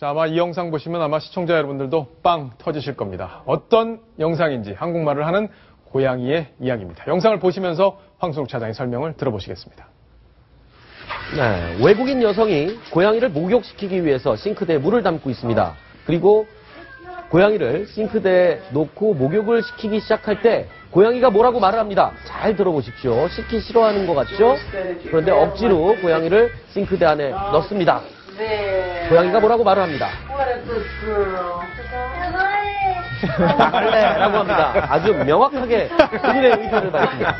자, 아마 이 영상 보시면 아마 시청자 여러분들도 빵 터지실 겁니다. 어떤 영상인지 한국말을 하는 고양이의 이야기입니다. 영상을 보시면서 황순욱 차장의 설명을 들어보시겠습니다. 네, 외국인 여성이 고양이를 목욕시키기 위해서 싱크대에 물을 담고 있습니다. 그리고 고양이를 싱크대에 놓고 목욕을 시키기 시작할 때 고양이가 뭐라고 말을 합니다. 잘 들어보십시오. 씻기 싫어하는 것 같죠? 그런데 억지로 고양이를 싱크대 안에 넣습니다. 네. 고양이가 뭐라고 말을 합니다. What a good girl. 나갈래! 라고 합니다. 아주 명확하게 본인의 의사를 밝힙니다.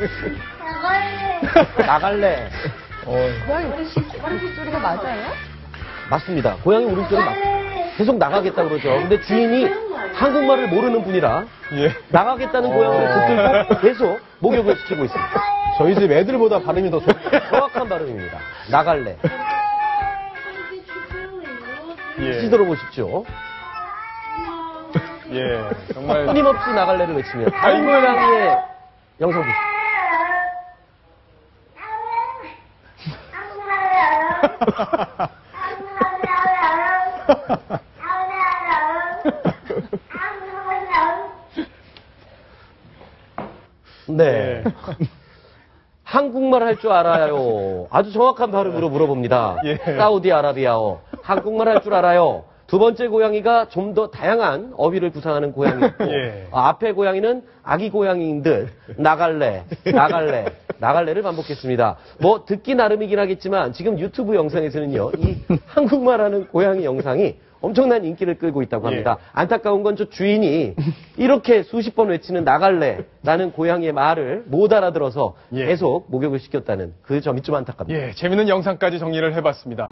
나갈래. 고양이 울음소리가 맞아요? 맞습니다. 고양이 울음소리 맞 계속 나가겠다 그러죠. 근데 주인이 한국말을 모르는 분이라 예. 나가겠다는 고양이를 붙들고 계속 목욕을 시키고 있습니다. 저희 집 애들보다 발음이 더 좋. 정확한 발음입니다. 나갈래. 예. 다시 들어보십시오. 예. 정말. 끊임없이 나갈래를 외치며 다른 영상 보십시오. 네. 한국말 할 줄 알아요. 아주 정확한 발음으로 물어봅니다. 예. 사우디아라비아어. 한국말 할 줄 알아요. 두 번째 고양이가 좀 더 다양한 어휘를 구사하는 고양이였고 예. 아, 앞에 고양이는 아기 고양이인들 나갈래, 나갈래, 나갈래를 반복했습니다. 뭐 듣기 나름이긴 하겠지만 지금 유튜브 영상에서는요 이 한국말하는 고양이 영상이 엄청난 인기를 끌고 있다고 합니다. 안타까운 건 저 주인이 이렇게 수십 번 외치는 나갈래라는 고양이의 말을 못 알아들어서 예. 계속 목욕을 시켰다는 그 점이 좀 안타깝니다. 예. 재밌는 영상까지 정리를 해봤습니다.